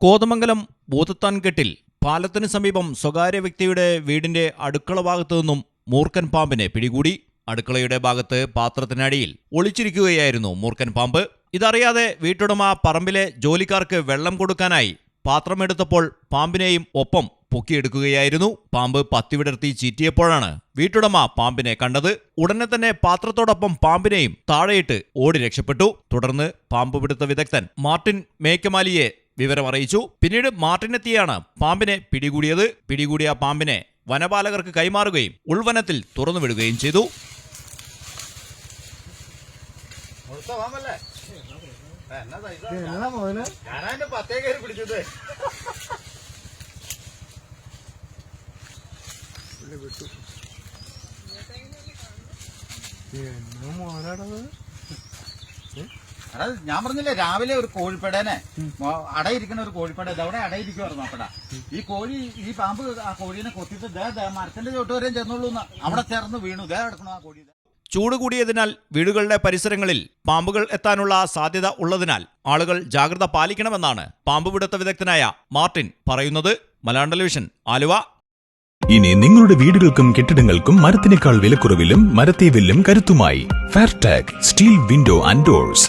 കോതമംഗലം ഭൂതത്താൻകെട്ടിൽ പാലത്തിന് സമീപം സ്വകാര്യ വ്യക്തിയുടെ വീടിന്റെ അടുക്കള ഭാഗത്തു നിന്നും മൂർക്കൻ പാമ്പിനെ പിടികൂടി. അടുക്കളയുടെ ഭാഗത്ത് പാത്രത്തിനടിയിൽ ഒളിച്ചിരിക്കുകയായിരുന്നു മൂർക്കൻ പാമ്പ്. ഇതറിയാതെ വീട്ടുടമ പറമ്പിലെ ജോലിക്കാർക്ക് വെള്ളം കൊടുക്കാനായി പാത്രമെടുത്തപ്പോൾ പാമ്പിനെയും ഒപ്പം പൊക്കിയെടുക്കുകയായിരുന്നു. പാമ്പ് പത്തിവിടർത്തി ചീറ്റിയപ്പോഴാണ് വീട്ടുടമ പാമ്പിനെ കണ്ടത്. ഉടനെ തന്നെ പാത്രത്തോടൊപ്പം പാമ്പിനെയും താഴെയിട്ട് ഓടി രക്ഷപ്പെട്ടു. തുടർന്ന് പാമ്പ് പിടുത്ത വിദഗ്ധൻ മാർട്ടിൻ മേക്കമാലിയെ വിവരമറിയിച്ചു പിന്നീട് മാർട്ടിനെത്തിയാണ് പാമ്പിനെ പിടികൂടിയത്. പിടികൂടിയ പാമ്പിനെ വനപാലകർക്ക് കൈമാറുകയും ഉൾവനത്തിൽ തുറന്നുവിടുകയും ചെയ്തു. എന്നാ മോനെ? ഞാനതിന്റെ പത്തേ കയറി പിടിച്ചത്. പുള്ളി വിട്ടു എന്നാ മോനാടത്? എടാ ഞാൻ പറഞ്ഞില്ലേ രാവിലെ ഒരു കോഴിപ്പടേനെ അടയിരിക്കുന്ന ഒരു കോഴിപ്പട. അവിടെ അടയിരിക്കുവായിരുന്നു അപ്പട ഈ കോഴി ഈ പാമ്പ് ആ കോഴീനെ കൊത്തിട്ട് ദേ ദേ മരത്തിന്റെ ചോട്ട് വരെയും ചെന്നുള്ളൂ അവിടെ ചേർന്ന് വീണു. ദേ കിടക്കണു ആ കോഴി. ചൂട് കൂടിയതിനാൽ വീടുകളുടെ പരിസരങ്ങളിൽ പാമ്പുകൾ എത്താനുള്ള സാധ്യത ഉള്ളതിനാൽ ആളുകൾ ജാഗ്രത പാലിക്കണമെന്നാണ് പാമ്പ് പിടുത്ത വിദഗ്ധനായ മാർട്ടിൻ പറയുന്നത്. മലയാളം ടെലിവിഷൻ ആലുവ. ഇനി നിങ്ങളുടെ വീടുകൾക്കും കെട്ടിടങ്ങൾക്കും മരത്തിനേക്കാൾ വിലക്കുറവിലും മരത്തെ വില്ലും കരുത്തുമായി. Fairtag steel window and doors